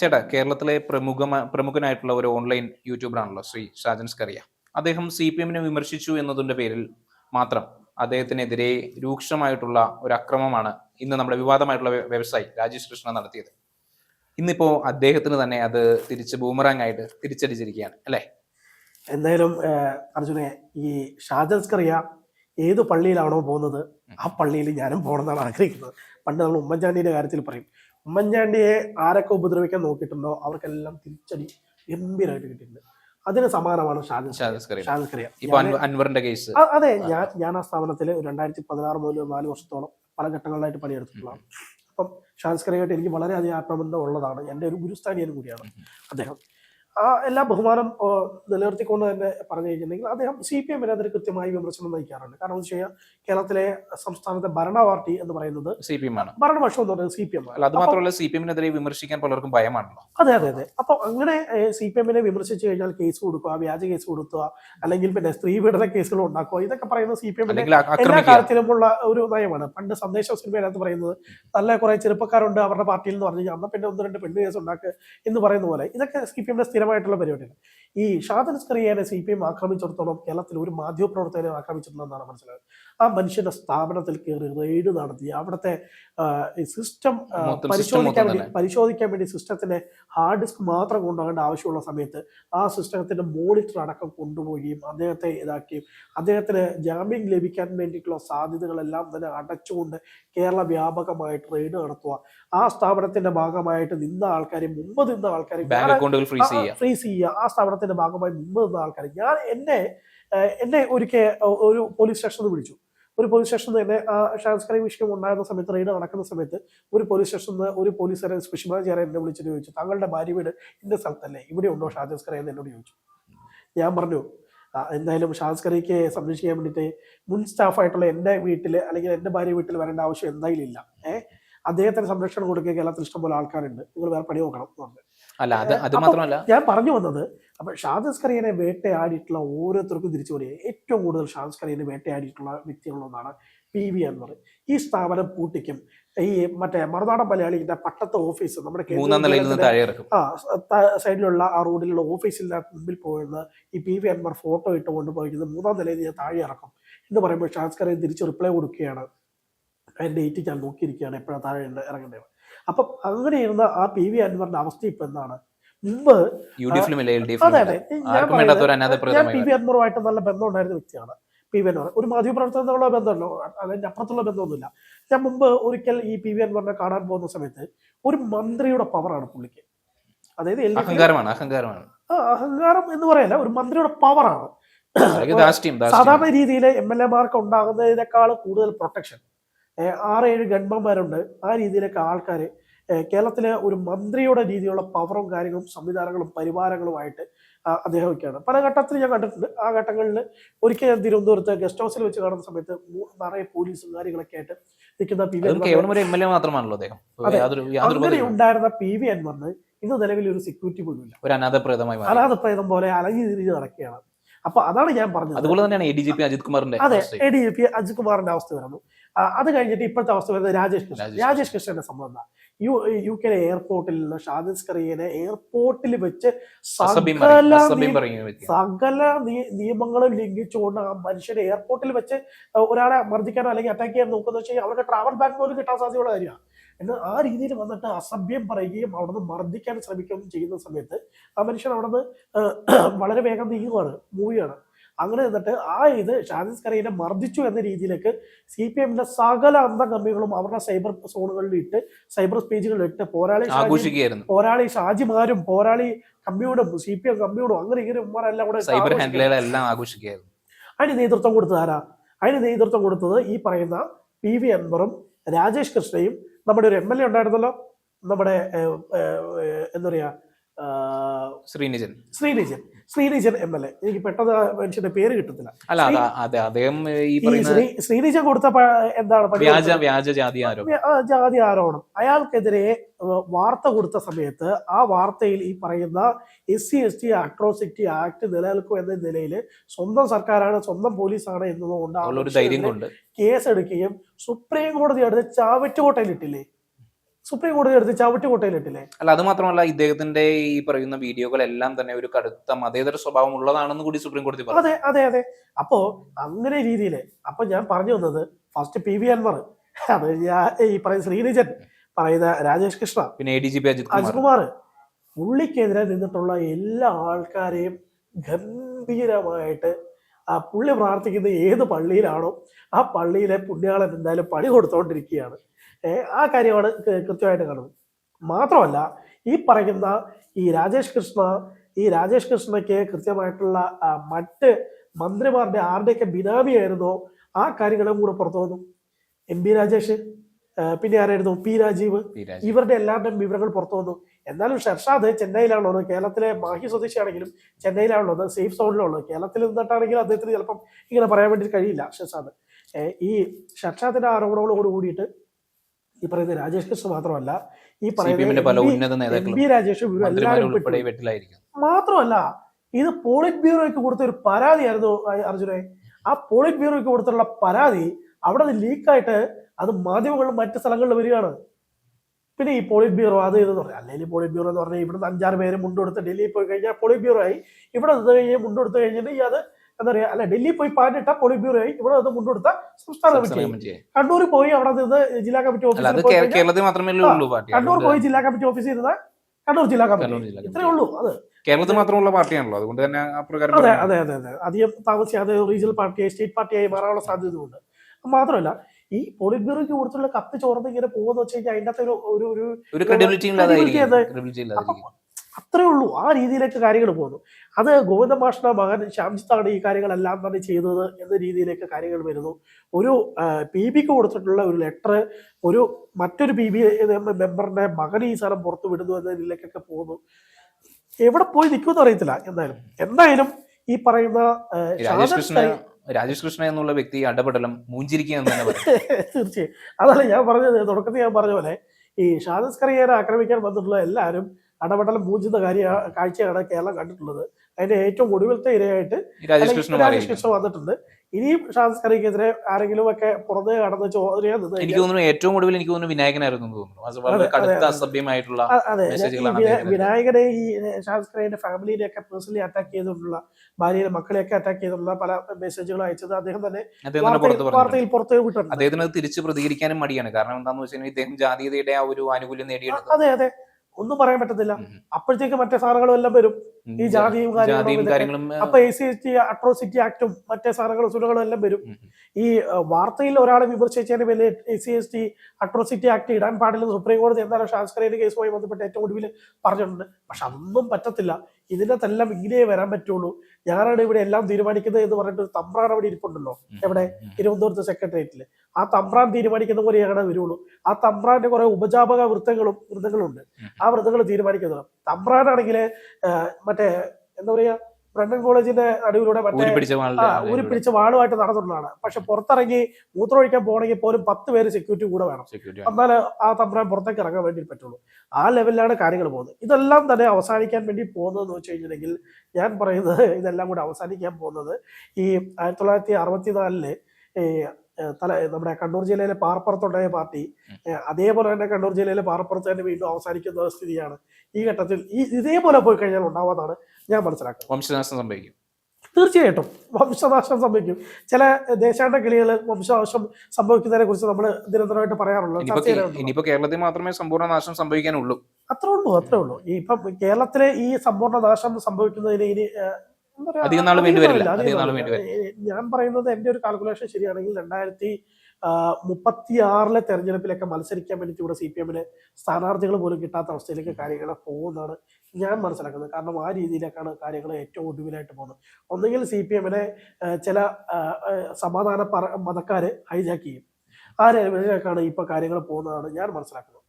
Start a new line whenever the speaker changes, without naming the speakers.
ചേട്ടാ കേരളത്തിലെ പ്രമുഖ പ്രമുഖനായിട്ടുള്ള ഒരു ഓൺലൈൻ യൂട്യൂബറാണല്ലോ ശ്രീ ഷാജൻ സ്കറിയ. അദ്ദേഹം സി പി എമ്മിനെ വിമർശിച്ചു എന്നതിന്റെ പേരിൽ മാത്രം അദ്ദേഹത്തിനെതിരെ രൂക്ഷമായിട്ടുള്ള ഒരു അക്രമമാണ് ഇന്ന് നമ്മുടെ വിവാദമായിട്ടുള്ള വ്യ- വ്യവസായി രാജേഷ് കൃഷ്ണ നടത്തിയത്. ഇന്നിപ്പോ അദ്ദേഹത്തിന് തന്നെ അത് തിരിച്ച് ബൂമറാങ് ആയിട്ട് തിരിച്ചടിച്ചിരിക്കുകയാണ് അല്ലേ?
എന്തായാലും അർജുനെ ഈ ഷാജൻസ്കറിയ ഏത് പള്ളിയിലാണോ പോകുന്നത് ആ പള്ളിയിൽ ഞാനും പോകണമെന്നാണ് ആഗ്രഹിക്കുന്നത്. പണ്ട് നമ്മൾ ഉമ്മൻചാണ്ടിയുടെ കാര്യത്തിൽ പറയും ഉമ്മൻചാണ്ടിയെ ആരൊക്കെ ഉപദ്രവിക്കാൻ നോക്കിയിട്ടുണ്ടോ അവർക്കെല്ലാം തിരിച്ചടി ഗംഭീരമായിട്ട് കിട്ടിയിട്ടുണ്ട്. അതിന് സമാനമാണ്
അൻവറിന്റെ കേസ്
അതെ ഞാൻ ഞാൻ ആ സ്ഥാപനത്തിൽ രണ്ടായിരത്തി പതിനാറ് മുതൽ നാല് വർഷത്തോളം പല ഘട്ടങ്ങളിലായിട്ട് പണിയെടുത്തിട്ടുള്ളതാണ്. അപ്പം ഷാൻസ്കറിയായിട്ട് എനിക്ക് വളരെയധികം ആത്മബന്ധം ഉള്ളതാണ്. എന്റെ ഒരു ഗുരുസ്ഥാനീയനും കൂടിയാണ് അദ്ദേഹം. ആ എല്ലാ ബഹുമാനം നിലനിർത്തിക്കൊണ്ട് തന്നെ പറഞ്ഞു കഴിഞ്ഞിട്ടുണ്ടെങ്കിൽ അദ്ദേഹം സി പി എമ്മിനെതിരെ കൃത്യമായി വിമർശനം നയിക്കാറുണ്ട് കാരണം എന്ന് വെച്ച് കഴിഞ്ഞാൽ കേരളത്തിലെ സംസ്ഥാനത്തെ ഭരണ പാർട്ടി എന്ന് പറയുന്നത്
സി പി എം ആണ്.
ഭരണപക്ഷം എന്ന് പറയുന്നത് സി പി എം
ആണ് അത് മാത്രമല്ല സി പി എമ്മിനെതിരെ വിമർശിക്കാൻ പലർക്കും ഭയമാണല്ലോ.
അതെ അതെ അതെ. അപ്പൊ അങ്ങനെ സി പി എമ്മിനെ വിമർശിച്ചു കഴിഞ്ഞാൽ കേസ് കൊടുക്കുക വ്യാജ കേസ് കൊടുക്കുക അല്ലെങ്കിൽ പിന്നെ സ്ത്രീ പീഡന കേസുകൾ ഉണ്ടാക്കുക ഇതൊക്കെ പറയുന്നത് സി പി എമ്മിന്റെ എല്ലാ കാര്യത്തിലുമുള്ള ഒരു നയമാണ്. പണ്ട് സന്ദേശ സിനിമയിനകത്ത് പറയുന്നത് നല്ല കുറെ ചെറുപ്പക്കാരുണ്ട് അവരുടെ പാർട്ടിയിൽ എന്ന് പറഞ്ഞു കഴിഞ്ഞാൽ അന്ന് പിന്നെ ഒന്ന് രണ്ട് പെണ്ണ് കേസ് ഉണ്ടാക്കുക എന്ന് പറയുന്ന പോലെ ഇതൊക്കെ സി പി എമ്മിന്റെ സ്ഥിരമായിട്ടുള്ള പരിപാടിയാണ്. ഈ ഷാദൻ സ്കറിയനെ സി പി എം ആക്രമിച്ചിടത്തോളം കേരളത്തിൽ ഒരു മാധ്യമപ്രവർത്തകനെ ആക്രമിച്ചിട്ടുണ്ടെന്നാണ് മനസ്സിലായത്. ആ മനുഷ്യന്റെ സ്ഥാപനത്തിൽ കയറി റെയ്ഡ് നടത്തി. അവിടുത്തെ സിസ്റ്റം പരിശോധിക്കാൻ വേണ്ടി പരിശോധിക്കാൻ വേണ്ടി സിസ്റ്റത്തിന്റെ ഹാർഡ് ഡിസ്ക് മാത്രം കൊണ്ടുപോകേണ്ട ആവശ്യമുള്ള സമയത്ത് ആ സിസ്റ്റത്തിന്റെ മോണിറ്റർ അടക്കം കൊണ്ടുപോവുകയും അദ്ദേഹത്തെ ഇതാക്കുകയും അദ്ദേഹത്തിന് ജാമ്യം ലഭിക്കാൻ വേണ്ടിയിട്ടുള്ള സാധ്യതകളെല്ലാം തന്നെ അടച്ചുകൊണ്ട് കേരള വ്യാപകമായിട്ട് റെയ്ഡ് നടത്തുക. ആ സ്ഥാപനത്തിന്റെ ഭാഗമായിട്ട് നിന്ന ആൾക്കാരെ മുമ്പ് നിന്ന ആൾക്കാരെ
ഫ്രീസ് ചെയ്യുക.
ആ ചെയ്യുക സ്ഥാപനത്തിന്റെ ഭാഗമായി മുമ്പ് നിന്ന ആൾക്കാർ ഞാൻ എന്നെ എന്നെ ഒരിക്കൽ ഒരു പോലീസ് സ്റ്റേഷനിൽ വിളിച്ചു. ഒരു പോലീസ് സ്റ്റേഷനിൽ തന്നെ ആ ഷാൻസ്കറി വിഷയം ഉണ്ടായിരുന്ന സമയത്ത് റെയ്ഡ് നടക്കുന്ന സമയത്ത് ഒരു പോലീസ് സ്റ്റേഷനിൽ നിന്ന് ഒരു പോലീസുകാരൻ സ്പെഷ്യൽ മാനേജറെ എന്നെ വിളിച്ചിട്ട് ചോദിച്ചു. താങ്കളുടെ ഭാര്യ വീട് ഇന്ന സ്ഥലത്തല്ലേ? ഇവിടെ ഉണ്ടോ? ഷാജൻസ്കറി എന്ന് എന്നോട് ചോദിച്ചു. ഞാൻ പറഞ്ഞു "ആ, എന്തായാലും ഷാൻസ്കറിക്ക് സംരക്ഷിക്കാൻ വേണ്ടിയിട്ട് മുൻ സ്റ്റാഫായിട്ടുള്ള എന്റെ വീട്ടിൽ അല്ലെങ്കിൽ എന്റെ ഭാര്യ വീട്ടിൽ വരേണ്ട ആവശ്യം എന്തായാലും ഇല്ല. ഏഹ് അദ്ദേഹത്തിന് സംരക്ഷണം കൊടുക്കുക കേരളത്തിൽ ഇഷ്ടംപോലെ ആൾക്കാരുണ്ട്. നിങ്ങൾ വേറെ പണി നോക്കണം എന്ന് പറഞ്ഞു.
അല്ല അത് അത് മാത്രമല്ല
ഞാൻ പറഞ്ഞു വന്നത് അപ്പൊ ഷാദസ് കറിയനെ വേട്ടയാടിയിട്ടുള്ള ഓരോരുത്തർക്കും തിരിച്ചു പറയുക ഏറ്റവും കൂടുതൽ ഷാദസ് കറിയനെ വേട്ടയാടിയിട്ടുള്ള വ്യക്തികളൊന്നാണ് പി വി അൻവർ ഈ സ്ഥാപനം പൂട്ടിക്കും. ഈ മറ്റേ മറുനാടൻ മലയാളിന്റെ പട്ടത്തെ ഓഫീസ് നമ്മുടെ ആ സൈഡിലുള്ള ആ റോഡിലുള്ള ഓഫീസിന്റെ മുമ്പിൽ പോയിരുന്ന ഈ പി വി അൻവർ ഫോട്ടോ ഇട്ട് കൊണ്ടുപോയിരിക്കുന്നത് മൂന്നാം നിലയിൽ ഞാൻ താഴെ ഇറക്കും എന്ന് പറയുമ്പോൾ ഷാദസ് കറിയൻ തിരിച്ച് റിപ്ലൈ കൊടുക്കുകയാണ്. അതിന്റെ ഡേറ്റ് ഞാൻ നോക്കിയിരിക്കുകയാണ് എപ്പോഴാണ് താഴെ ഇറങ്ങേണ്ടത്. അപ്പം അങ്ങനെ ഇരുന്ന ആ പി വി അൻവറിന്റെ അവസ്ഥ ഇപ്പൊ എന്താണ്? മുമ്പ്
യു ഡി എഫിലും എൽ ഡി
ഞാൻ പി വി അൻവറുമായിട്ട് നല്ല ബന്ധം ഉണ്ടായിരുന്ന വ്യക്തിയാണ്. P V Anvar. ഒരു മാധ്യമപ്രവർത്തനത്തിനുള്ള ബന്ധമല്ലോ അതിന്റെ അപ്പുറത്തുള്ള ബന്ധമൊന്നുമില്ല. ഞാൻ മുമ്പ് ഒരിക്കൽ ഈ പി വി അൻവറിനെ കാണാൻ പോകുന്ന സമയത്ത് ഒരു മന്ത്രിയുടെ പവറാണ് പുള്ളിക്ക്. അതായത്
അഹങ്കാരമാണ് അഹങ്കാരമാണ്.
ആ, അഹങ്കാരം എന്ന് പറയല്ല ഒരു മന്ത്രിയുടെ പവറാണ്. സാധാരണ രീതിയിൽ എം എൽ എമാർക്ക് ഉണ്ടാകുന്നതിനേക്കാൾ കൂടുതൽ പ്രൊട്ടക്ഷൻ ആറ് ഏഴ് ഗൺമന്മാരുണ്ട്. ആ രീതിയിലൊക്കെ ആൾക്കാർ കേരളത്തിലെ ഒരു മന്ത്രിയുടെ രീതിയിലുള്ള പവറും കാര്യങ്ങളും സംവിധാനങ്ങളും പരിവാരങ്ങളുമായിട്ട് അദ്ദേഹമൊക്കെയാണ്. പല ഘട്ടത്തിൽ ഞാൻ കണ്ടിട്ടുണ്ട്. ആ ഘട്ടങ്ങളിൽ ഒരിക്കൽ ഞാൻ തിരുവനന്തപുരത്ത് ഗസ്റ്റ് ഹൗസിൽ വെച്ച് കാണുന്ന സമയത്ത് നിറയെ പോലീസും കാര്യങ്ങളൊക്കെ ആയിട്ട് നിൽക്കുന്ന പി വി
മാത്രമാണല്ലോ
അങ്ങനെ ഉണ്ടായിരുന്ന പി വി അൻവറിന് ഇന്ന് നിലവിൽ ഒരു സെക്യൂരിറ്റി പോലും ഇല്ല
ഒരു അനാഥപ്രദമായി മാറി.
അനാഥപ്രേതം പോലെ അലങ്ങി തിരിഞ്ഞ് നടക്കുകയാണ്. അപ്പൊ അതാണ് ഞാൻ പറഞ്ഞത്.
അതുപോലെ തന്നെയാണ് A D G P Ajith കുമാറിന്റെ
അതെ A D G P Ajith കുമാറിന്റെ അവസ്ഥ വരുന്നു. അത് കഴിഞ്ഞിട്ട് ഇപ്പോഴത്തെ അവസ്ഥ വരുന്നത് രാജേഷ് കൃഷ്ണൻ.
രാജേഷ്
കൃഷ്ണന്റെ സംഭവം എന്താ? യു യു കെ എയർപോർട്ടിൽ നിന്ന് ഷാദിസ് സ്കറിയനെ എയർപോർട്ടിൽ വെച്ച് സകല സകല നിയ- നിയമങ്ങളും ലംഘിച്ചുകൊണ്ട് ആ മനുഷ്യനെ എയർപോർട്ടിൽ വെച്ച് ഒരാളെ മർദ്ദിക്കാനോ അല്ലെങ്കിൽ അറ്റാക്ക് ചെയ്യാൻ നോക്കുന്ന. വെച്ചാൽ അവരുടെ ട്രാവൽ ബാഗ് പോലും കിട്ടാൻ സാധ്യതയുള്ള കാര്യമാണ്. എന്നാൽ ആ രീതിയിൽ വന്നിട്ട് അസഭ്യം പറയുകയും അവിടുന്ന് മർദ്ദിക്കാൻ ശ്രമിക്കുകയും ചെയ്യുന്ന സമയത്ത് ആ മനുഷ്യൻ അവിടുന്ന് വളരെ വേഗം നീങ്ങുകയാണ് മൂവിയാണ് അങ്ങനെ എന്നിട്ട് ആ ഇത് ഷാദിസ് കരയിനെ മർദ്ദിച്ചു എന്ന രീതിയിലേക്ക് സി പി എമ്മിന്റെ സകല അന്തകമ്മികളും അവരുടെ സൈബർ സോണുകളിൽ ഇട്ട് സൈബർ സ്പേജുകളിൽ ഇട്ട് പോരാളി പോരാളി ഷാജിമാരും പോരാളി കമ്മിയോടും സി പി എം കമ്മിയോടും അങ്ങനെ ഇങ്ങനെ ഉമ്മാരെല്ലാം കൂടെ
സൈബർ എല്ലാം ആഘോഷിക്കുകയായിരുന്നു.
അതിന് നേതൃത്വം കൊടുത്തത് ആരാ? അതിന് നേതൃത്വം കൊടുത്തത് ഈ പറയുന്ന പി വി അൻവറും രാജേഷ് കൃഷ്ണയും നമ്മുടെ ഒരു എം എൽ എ ഉണ്ടായിരുന്നല്ലോ? നമ്മുടെ എന്താ പറയാ ആഹ്,
Sreenijan.
Sreenijan. Sreenijan M L A. എനിക്ക് പെട്ടെന്ന് മനുഷ്യന്റെ പേര് കിട്ടത്തില്ല.
അല്ല അതാ അദ്ദേഹം ഈ
ശ്രീ ശ്രീനിജൻ കൊടുത്ത എന്താണ്
വ്യാജ ജാതി ആരോപണം.
ജാതി ആരോപണം. അയാൾക്കെതിരെ വാർത്ത കൊടുത്ത സമയത്ത് ആ വാർത്തയിൽ ഈ പറയുന്ന S C S T atrocity act നിലനിൽക്കും എന്ന നിലയിൽ സ്വന്തം സർക്കാരാണ് സ്വന്തം പോലീസാണ് എന്നതുകൊണ്ട് കേസെടുക്കുകയും സുപ്രീം കോടതി അടുത്ത് ചാവറ്റുകോട്ടയിൽ ഇട്ടില്ലേ സുപ്രീം കോടതി എടുത്ത് ചവിട്ടി കൊട്ടയിലിട്ടില്ലേ?
അല്ല അത് മാത്രമല്ല ഇദ്ദേഹത്തിന്റെ ഈ പറയുന്ന വീഡിയോകളെല്ലാം തന്നെ ഒരു കടുത്ത മതേതര സ്വഭാവം ഉള്ളതാണെന്ന് കൂടി സുപ്രീം കോടതി പറഞ്ഞു.
അതെ അതെ അതെ. അപ്പോ അങ്ങനെ രീതിയിൽ അപ്പൊ ഞാൻ പറഞ്ഞു വന്നത് ഫസ്റ്റ് പി വി അൻവർ അത് ഈ പറയുന്ന ശ്രീനിജൻ പറയുന്ന രാജേഷ് കൃഷ്ണ
പിന്നെ A D G P Ajith Kumar.
Ajikumar പുള്ളിക്കെതിരെ നിന്നിട്ടുള്ള എല്ലാ ആൾക്കാരെയും ഗംഭീരമായിട്ട് ആ പുള്ളി പ്രാർത്ഥിക്കുന്ന ഏത് പള്ളിയിലാണോ ആ പള്ളിയിലെ പുണ്യാളൻ എന്തായാലും പണി കൊടുത്തോണ്ടിരിക്കുകയാണ്. ആ കാര്യമാണ് കൃത്യമായിട്ട് കാണുന്നത്. മാത്രമല്ല ഈ പറയുന്ന ഈ രാജേഷ് കൃഷ്ണ ഈ രാജേഷ് കൃഷ്ണയ്ക്ക് കൃത്യമായിട്ടുള്ള മറ്റ് മന്ത്രിമാരുടെ ആരുടെയൊക്കെ ബിനാമിയായിരുന്നോ ആ കാര്യങ്ങളും കൂടെ പുറത്തു വന്നു. എം ബി രാജേഷ് പിന്നെ ആരായിരുന്നു? പി രാജീവ്. ഇവരുടെ എല്ലാവരുടെയും വിവരങ്ങൾ പുറത്തു വന്നു. എന്നാലും ഷർഷാദ് ചെന്നൈയിലാണുള്ളത്. കേരളത്തിലെ മാഹി സ്വദേശിയാണെങ്കിലും ചെന്നൈയിലാണുള്ളത്. സേഫ് സോണിലുള്ളത്. കേരളത്തിൽ നിന്നിട്ടാണെങ്കിൽ അദ്ദേഹത്തിന് ചിലപ്പം ഇങ്ങനെ പറയാൻ വേണ്ടി കഴിയില്ല ഷർഷാദ്. ഈ ഷർഷാദിന്റെ ആരോപണങ്ങളോട് കൂടിയിട്ട് ഈ പറയുന്ന രാജേഷ് കൃഷ്ണ മാത്രമല്ല ഈ
സി പല
പറയുന്ന
ഉന്നത നേതാക്കളും
രാജേഷ് മാത്രമല്ല ഇത് പോളിറ്റ് ബ്യൂറോയ്ക്ക് കൊടുത്ത ഒരു പരാതിയായിരുന്നു അർജുനെ. ആ പോളിറ്റ് ബ്യൂറോയ്ക്ക് കൊടുത്തുള്ള പരാതി അവിടെ അത് ലീക്കായിട്ട് അത് മാധ്യമങ്ങളിലും മറ്റ് സ്ഥലങ്ങളിൽ വരികയാണ്. പിന്നെ ഈ പോളിറ്റ് ബ്യൂറോ അത് ഇതെന്ന് പറയാം അല്ലെങ്കിൽ പോളിറ്റ് ബ്യൂറോ എന്ന് പറഞ്ഞാൽ ഇവിടുന്ന് അഞ്ചാറ് പേര് മുണ്ടെടുത്ത് ഡൽഹിയിൽ പോയി കഴിഞ്ഞാൽ പോളിറ്റ് ബ്യൂറോ ആയി. ഇവിടെ നിന്ന് കഴിഞ്ഞാൽ മുണ്ടെടുത്ത് കഴിഞ്ഞിട്ട് ഈ അത് എന്താ പറയാ അല്ല ഡൽഹി പോയി പാനിട്ട പോളിറ്റ് ബ്യൂറോ ആയി ഇവിടെ അത് മുന്നോട്ട് സംസ്ഥാന കമ്മിറ്റി. കണ്ണൂർ പോയി അവിടെ നിന്ന് ജില്ലാ കമ്മിറ്റി ഓഫീസിൽ
കേരളത്തിൽ മാത്രമേ ഉള്ളൂ
കണ്ണൂർ പോയി ജില്ലാ കമ്മിറ്റി ഓഫീസിൽ ഇരുന്ന കണ്ണൂർ ജില്ലാ കമ്മിറ്റി. ഇത്രേ. ഉള്ളൂ അത്.
കേരളത്തിൽ മാത്രമുള്ള പാർട്ടിയാണല്ലോ അതുകൊണ്ട് തന്നെ അപ്രകാരം
അതെ. അതെ അതെ അതെ. അധികം താമസിയാതെ റീജിയണൽ പാർട്ടിയായി സ്റ്റേറ്റ് പാർട്ടിയായി മാറാനുള്ള സാധ്യതയുണ്ട് മാത്രമല്ല ഈ പോളിറ്റ് ബ്യൂറോയ്ക്ക് കൊടുത്തുള്ള കത്ത് ചോർന്ന് ഇങ്ങനെ പോകുന്ന വെച്ച് കഴിഞ്ഞാൽ അതിന്റെ അകത്ത് ഒരു ഒരു ഒരു
ഒരു ക്രെഡിബിലിറ്റി
അത്രേ ഉള്ളൂ. ആ രീതിയിലേക്ക് കാര്യങ്ങൾ പോകുന്നു. അത് ഗോവിന്ദ മാഷിന്റെ മകൻ ശ്യാംജിത്താണ് ഈ കാര്യങ്ങളെല്ലാം തന്നെ ചെയ്തത് എന്ന രീതിയിലേക്ക് കാര്യങ്ങൾ വരുന്നു. ഒരു പി ബിക്ക് കൊടുത്തിട്ടുള്ള ഒരു ലെറ്റർ ഒരു മറ്റൊരു പി ബി മെമ്പറിന്റെ മകൻ ഈ സ്ഥലം പുറത്തു വിടുന്നു എന്ന രീതിയിലേക്കൊക്കെ പോകുന്നു. എവിടെ പോയി നിൽക്കുമെന്ന് അറിയത്തില്ല. എന്തായാലും എന്തായാലും ഈ പറയുന്ന
രാജേഷ് കൃഷ്ണ എന്നുള്ള വ്യക്തി അടപടലം മൂഞ്ചിരിക്കുക
തീർച്ചയായും. അതല്ല ഞാൻ പറഞ്ഞത് തുടക്കത്തിൽ ഞാൻ പറഞ്ഞ പോലെ ഈ ഷാദസ് ആക്രമിക്കാൻ വന്നിട്ടുള്ള എല്ലാവരും അടപടലം പൂജിത കാര്യ കാഴ്ചയാണ് കേരളം കണ്ടിട്ടുള്ളത്. അതിന്റെ ഏറ്റവും ഒടുവിലത്തെ ഇരയായിട്ട്
ഈ രാജേഷ് കൃഷ്ണ
രാജേഷ്
മാറിയിരിക്കും
കൃഷ്ണ വന്നിട്ടുണ്ട്. ഇനിയും ഷാദസ് ആരെങ്കിലും ഒക്കെ പുറത്ത് കടന്ന് ചോദ്യം
എനിക്ക് തോന്നുന്നു ഏറ്റവും ഒടുവിൽ എനിക്ക് തോന്നുന്നു വിനായകനായിരുന്നു തോന്നുന്നു. അതെ. അസഭ്യമായിട്ടുള്ള
വിനായകനെ ഈ ഷാദസ് കറിയുടെ ഫാമിലിനെ ഒക്കെ പേഴ്സണലി അറ്റാക്ക് ചെയ്തിട്ടുള്ള ഭാര്യയുടെ മക്കളെയൊക്കെ അറ്റാക്ക് ചെയ്തിട്ടുള്ള പല മെസ്സേജുകൾ അയച്ചത് അദ്ദേഹം തന്നെ വാർത്തയിൽ പുറത്ത് വിട്ടിട്ടുണ്ട്.
അദ്ദേഹത്തിന് തിരിച്ച് പ്രതികരിക്കാനും മടിയാണ്. കാരണം എന്താണെന്ന് വെച്ചാൽ ഇദ്ദേഹം ജാതീയതയുടെ ആ ഒരു ആനുകൂല്യം നേടിയെടുത്തു.
അതെ അതെ. ഒന്നും പറയാൻ പറ്റത്തില്ല. അപ്പോഴത്തേക്ക് മറ്റേ സാറുകളും എല്ലാം വരും ഈ ജാതിയും കാര്യങ്ങളും. അപ്പൊ A C S T atrocity ആക്ടും മറ്റേ സാധനങ്ങളും സുലകളും എല്ലാം വരും. ഈ വാർത്തയിൽ ഒരാളെ വിമർശിച്ചതിന് വലിയ A C S T atrocity act ഇടാൻ പാടില്ലെന്ന് സുപ്രീം കോടതി ശാസ്ത്രീയ ഷാസ്കരയുടെ കേസുമായി ബന്ധപ്പെട്ട് ഏറ്റവും ഒടുവിൽ പറഞ്ഞിട്ടുണ്ട്. പക്ഷെ അതൊന്നും പറ്റത്തില്ല. ഇതിനകത്തെല്ലാം ഇങ്ങനെ വരാൻ പറ്റുള്ളൂ. ഞാനാണ് ഇവിടെ എല്ലാം തീരുമാനിക്കുന്നത് എന്ന് പറഞ്ഞിട്ട് ഒരു തമ്പ്രാൻ അവിടെ ഇരിപ്പുണ്ടല്ലോ. എവിടെ? തിരുവനന്തപുരത്ത് സെക്രട്ടേറിയറ്റിൽ ആ തമ്പ്രാൻ തീരുമാനിക്കുന്ന പോലെ ഞങ്ങളെ വരുള്ളൂ. ആ തമ്പ്രാന്റെ കുറെ ഉപജാപക വൃത്തങ്ങളും വൃത്തങ്ങളുണ്ട്.
ഉണ്ട്
ആ വൃത്തങ്ങൾ തീരുമാനിക്കുന്നത് തമ്പ്രാനാണെങ്കിൽ മറ്റേ എന്താ പറയാ ബ്രണ്ടൻ കോളേജിന്റെ നടുവിലൂടെ മറ്റേ
ഊരി പിടിച്ച
വാളുമായിട്ട് നടന്നിട്ടുള്ളതാണ്. പക്ഷെ പുറത്തിറങ്ങി മൂത്രമൊഴിക്കാൻ പോകണമെങ്കിൽ പോലും പത്ത് പേര് സെക്യൂരിറ്റി കൂടെ വേണം. എന്നാലേ ആ തമ്പ്രാൻ പുറത്തേക്ക് ഇറങ്ങാൻ വേണ്ടി പറ്റുള്ളൂ. ആ ലെവലിലാണ് കാര്യങ്ങൾ പോകുന്നത്. ഇതെല്ലാം തന്നെ അവസാനിക്കാൻ വേണ്ടി പോകുന്നതെന്ന് വെച്ച് കഴിഞ്ഞിട്ടുണ്ടെങ്കിൽ ഞാൻ പറയുന്നത് ഇതെല്ലാം കൂടെ അവസാനിക്കാൻ പോകുന്നത് ഈ ആയിരത്തി തൊള്ളായിരത്തി അറുപത്തിനാലിൽ തല നമ്മുടെ കണ്ണൂർ ജില്ലയിലെ പാറപ്പുറത്തുണ്ടായ പാർട്ടി അതേപോലെ തന്നെ കണ്ണൂർ ജില്ലയിലെ പാറപ്പുറത്ത് തന്നെ വീണ്ടും അവസാനിക്കുന്ന സ്ഥിതിയാണ്. ഈ ഘട്ടത്തിൽ ഈ ഇതേപോലെ പോയി കഴിഞ്ഞാൽ ഉണ്ടാവാന്നാണ് ഞാൻ മനസ്സിലാക്കുന്നത്.
വംശനാശം സംഭവിക്കും.
തീർച്ചയായിട്ടും വംശനാശം സംഭവിക്കും. ചില ദേശാടന കിളികൾ വംശനാശം സംഭവിക്കുന്നതിനെ കുറിച്ച് നമ്മൾ നിരന്തരമായിട്ട് പറയാറുള്ളൂ
ഇനിയിപ്പോ കേരളത്തിൽ മാത്രമേ സമ്പൂർണ നാശം സംഭവിക്കാനുള്ളൂ.
അത്രേ ഉള്ളൂ അത്രേ ഉള്ളൂ. ഇപ്പം കേരളത്തിലെ ഈ സമ്പൂർണ നാശം സംഭവിക്കുന്നതിന് ഇനി
അധികം നാൾ വേണ്ടി വരില്ല.
അധികം
അധികം
നാൾ
നാൾ വേണ്ടി
വരില്ല. ഞാൻ പറയുന്നത് എന്റെ ഒരു കാൽക്കുലേഷൻ ശരിയാണെങ്കിൽ രണ്ടായിരത്തി മുപ്പത്തി ആറിലെ തെരഞ്ഞെടുപ്പിലൊക്കെ മത്സരിക്കാൻ വേണ്ടി ഇവിടെ സി പി എമ്മിന് സ്ഥാനാർത്ഥികൾ പോലും കിട്ടാത്ത അവസ്ഥയിലേക്ക് കാര്യങ്ങൾ പോകുന്നതാണ് ഞാൻ മനസ്സിലാക്കുന്നത് കാരണം ആ രീതിയിലേക്കാണ് കാര്യങ്ങൾ ഏറ്റവും ഒടുവിലായിട്ട് പോകുന്നത് ഒന്നുകിൽ സി പി എമ്മിനെ ചില സമാധാന പറ മതക്കാര് ഹൈജാക്ക് ചെയ്യും ആ രീതിയിലേക്കാണ് ഇപ്പൊ കാര്യങ്ങൾ പോകുന്നതാണ് ഞാൻ മനസ്സിലാക്കുന്നത്